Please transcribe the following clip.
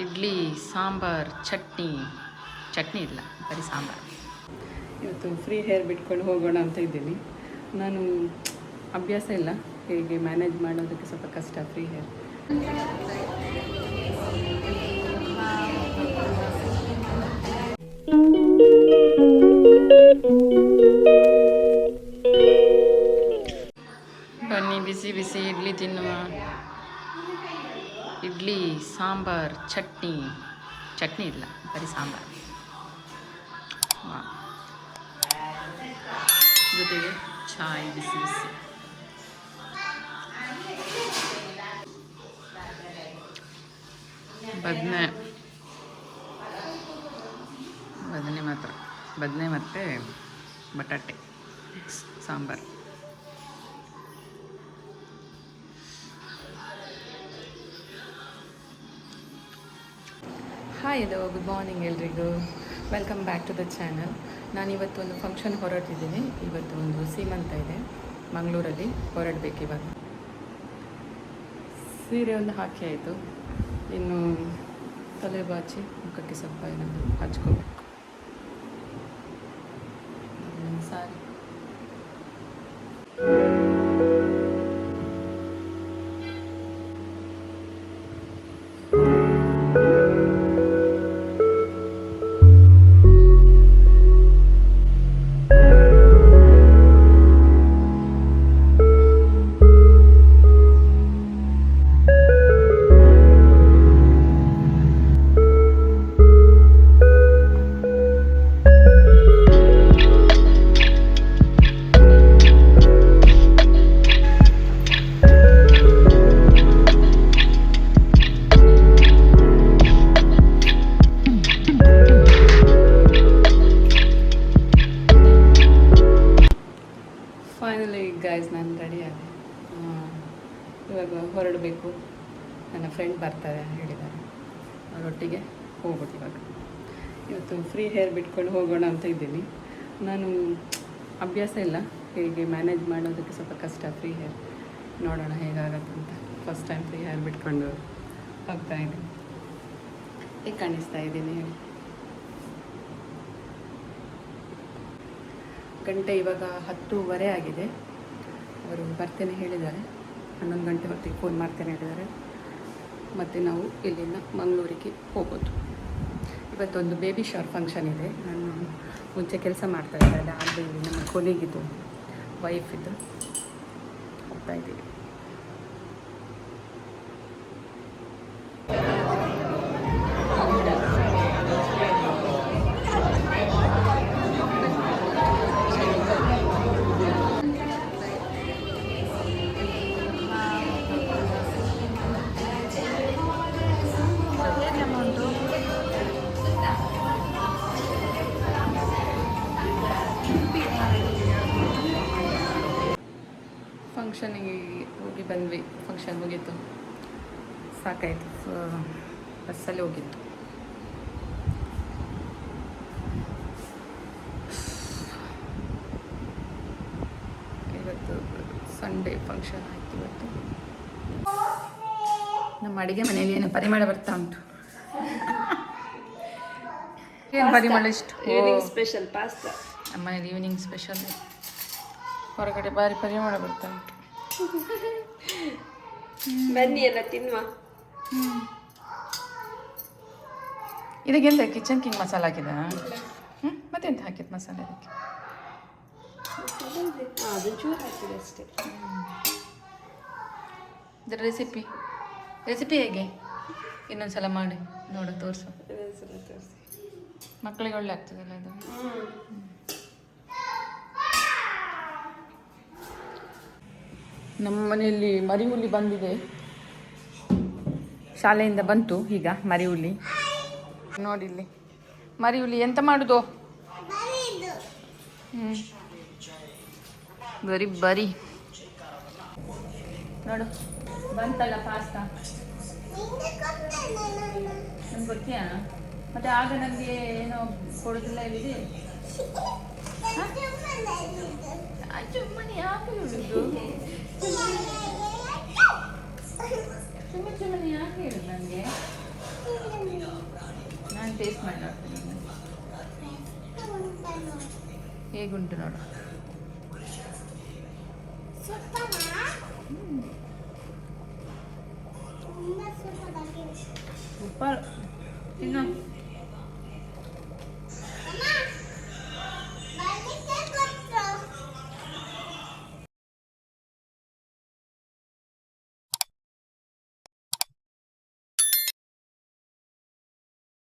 ಇಡ್ಲಿ ಸಾಂಬಾರ್ ಚಟ್ನಿ. ಚಟ್ನಿ ಇಲ್ಲ ಬರೀ ಸಾಂಬಾರು. ಇವತ್ತು ಫ್ರೀ ಹೇರ್ ಬಿಟ್ಕೊಂಡು ಹೋಗೋಣ ಅಂತ ಇದ್ದೀನಿ. ನಾನು ಅಭ್ಯಾಸ ಇಲ್ಲ ಹೇಗೆ ಮ್ಯಾನೇಜ್ ಮಾಡೋದಕ್ಕೆ ಸ್ವಲ್ಪ ಕಷ್ಟ ಫ್ರೀ ಹೇರ್ ಬನ್ನಿ ಬಿಸಿ ಬಿಸಿ ಇಡ್ಲಿ ತಿನ್ನುವ. ಇಡ್ಲಿ, ಸಾಂಬಾರ್, ಚಟ್ನಿ. ಚಟ್ನಿ ಇಲ್ಲ, ಬರೀ ಸಾಂಬಾರು. ಜೊತೆಗೆ ಚಾಯ್ ಬಿಸಿ ಬಿಸಿ. ಬದನೆ. ಬದನೆ ಮಾತ್ರ. ಬದನೆ ಮತ್ತು ಬಟಾಟೆ, sambar. Hi hello good morning ಎಲ್ರಿಗೂ. Welcome back to the channel ನಾನು ಇವತ್ತು ಒಂದು ಫಂಕ್ಷನ್ ಹೊರಟಿದ್ದೀನಿ. ಇವತ್ತು ಒಂದು ಸೀಮಂತ ಇದೆ. ಮಂಗಳೂರಲ್ಲಿ ಹೊರಡಬೇಕು ಇವಾಗ. ಸೀರೆ ಒಂದು ಹಾಕಿ ಆಯಿತು. ಇನ್ನು ತಲೆ ಬಾಚಿ, ಮುಖಕ್ಕೆ ಸ್ವಲ್ಪ ಏನಾದರೂ ಹಚ್ಕೋಬೇಕು. ಸಾರಿ. ಫ್ರೆಂಡ್ ಬರ್ತಾರೆ ಹೇಳಿದ್ದಾರೆ. ಅವರೊಟ್ಟಿಗೆ ಹೋಗ್ಬಿಟ್ಟು ಇವಾಗ ಇವತ್ತು ಫ್ರೀ ಹೇರ್ ಬಿಟ್ಕೊಂಡು ಹೋಗೋಣ ಅಂತ ಇದ್ದೀನಿ. ನಾನು ಅಭ್ಯಾಸ ಇಲ್ಲ. ಹೇಗೆ ಮ್ಯಾನೇಜ್ ಮಾಡೋದಕ್ಕೆ ಸ್ವಲ್ಪ ಕಷ್ಟ ಫ್ರೀ ಹೇರ್ ನೋಡೋಣ ಹೇಗಾಗತ್ತೆ ಅಂತ. ಫಸ್ಟ್ ಟೈಮ್ ಫ್ರೀ ಹೇರ್ ಬಿಟ್ಕೊಂಡು ಹೋಗ್ತಾ ಇದ್ದೀನಿ. ಹೇಗೆ ಕಾಣಿಸ್ತಾ ಇದ್ದೀನಿ ಹೇಳಿ. ಗಂಟೆ ಇವಾಗ ಹತ್ತೂವರೆ ಆಗಿದೆ. ಅವರು ಬರ್ತೇನೆ ಹೇಳಿದ್ದಾರೆ. ಹನ್ನೊಂದು ಗಂಟೆ ಹೊತ್ತಿಗೆ ಫೋನ್ ಮಾಡ್ತೇನೆ ಹೇಳಿದ್ದಾರೆ. ಮತ್ತು ನಾವು ಇಲ್ಲಿಂದ ಮಂಗಳೂರಿಗೆ ಹೋಗೋದು. ಇವತ್ತೊಂದು ಬೇಬಿ ಶವರ್ ಫಂಕ್ಷನ್ ಇದೆ. ನಾನು ಮುಂಚೆ ಕೆಲಸ ಮಾಡ್ತಾ ಇದ್ದೆ. ಇಲ್ಲಿ ನಮ್ಮ ಕೊನೆಗಿದ್ದು ವೈಫಿದ್ದು ಹೋಗ್ತಾ ಇದ್ದೀವಿ. ಫಂಕ್ಷನಿಗೆ ಹೋಗಿ ಬಂದ್ವಿ ಫಂಕ್ಷನ್ ಮುಗೀತು. ಸಾಕಾಯಿತು ಬಸ್ಸಲ್ಲಿ ಹೋಗಿತ್ತು ಇವತ್ತು ಸಂಡೇ ಫಂಕ್ಷನ್ ಆಯ್ತು ಇವತ್ತು. ನಮ್ಮ ಅಡುಗೆ ಮನೆಯಲ್ಲಿ ಏನು ಪರಿಮಳ ಬರ್ತಾ ಉಂಟು. ಏನು ಪರಿಮಳ ಇಷ್ಟು ಈವ್ನಿಂಗ್ ಸ್ಪೆಷಲ್ ಪಾಸ್ತಾ ನಮ್ಮ ಮನೇಲಿ ಈವ್ನಿಂಗ್ ಸ್ಪೆಷಲ್ ಹೊರಗಡೆ ಭಾರಿ ಪರಿಮಳ ಬರ್ತಾ ಉಂಟು. ಬನ್ನಿ ಎಲ್ಲ ತಿನ್ನುವ. ಇದಕ್ಕೆಂತ ಕಿಚನ್ ಕಿಂಗ್ ಮಸಾಲ ಹಾಕಿದ ಹ್ಞೂ ಮತ್ತೆಂತ ಹಾಕಿದ ಮಸಾಲೆ ಅದಕ್ಕೆ ಅದು ಚೂರು ಹಾಕಿದೆ ಅಷ್ಟೇ. ಇದರ ರೆಸಿಪಿ ರೆಸಿಪಿ ಹೇಗೆ? ಇನ್ನೊಂದ್ಸಲ ಮಾಡಿ ನೋಡು ತೋರಿಸು. ತೋರಿಸಿ. ಮಕ್ಕಳಿಗೆ ಒಳ್ಳೆ ಆಗ್ತದಲ್ಲ ಇದು ನಮ್ಮ ಮನೆಯಲ್ಲಿ ಮರಿ ಹುಲಿ ಬಂದಿದೆ. ಶಾಲೆಯಿಂದ ಬಂತು ಈಗ ಮರಿ ಹುಲಿ ಇಲ್ಲಿ. ಮರಿ ಹುಲಿ ಎಂತ ಮಾಡುದು? ಹ್ಞೂ ಬರಿ ಬರಿ. ನೋಡು. ಬಂತಲ್ಲ ಪಾಸ್ತಾ ಗೊತ್ತೀಯಾ? ಮತ್ತೆ ಆಗ ನನಗೆ ಏನೋ ಕೊಡೋದಿಲ್ಲ ಹೇಳಿದೆ? ಚುಮ್ಮನೆ ಯಾಕೆ ಹೇಳುದು ಸುಮ್ಮನೆ ಸುಮ್ಮನೆ ಯಾಕೆ ಹೇಳುದು ನನಗೆ ಟೇಸ್ಟ್ ಮಾಡಿ ನೋಡ್ತೀನಿ ಹೇಗುಂಟು ನೋಡು ಸೂಪರ್ ಇನ್ನು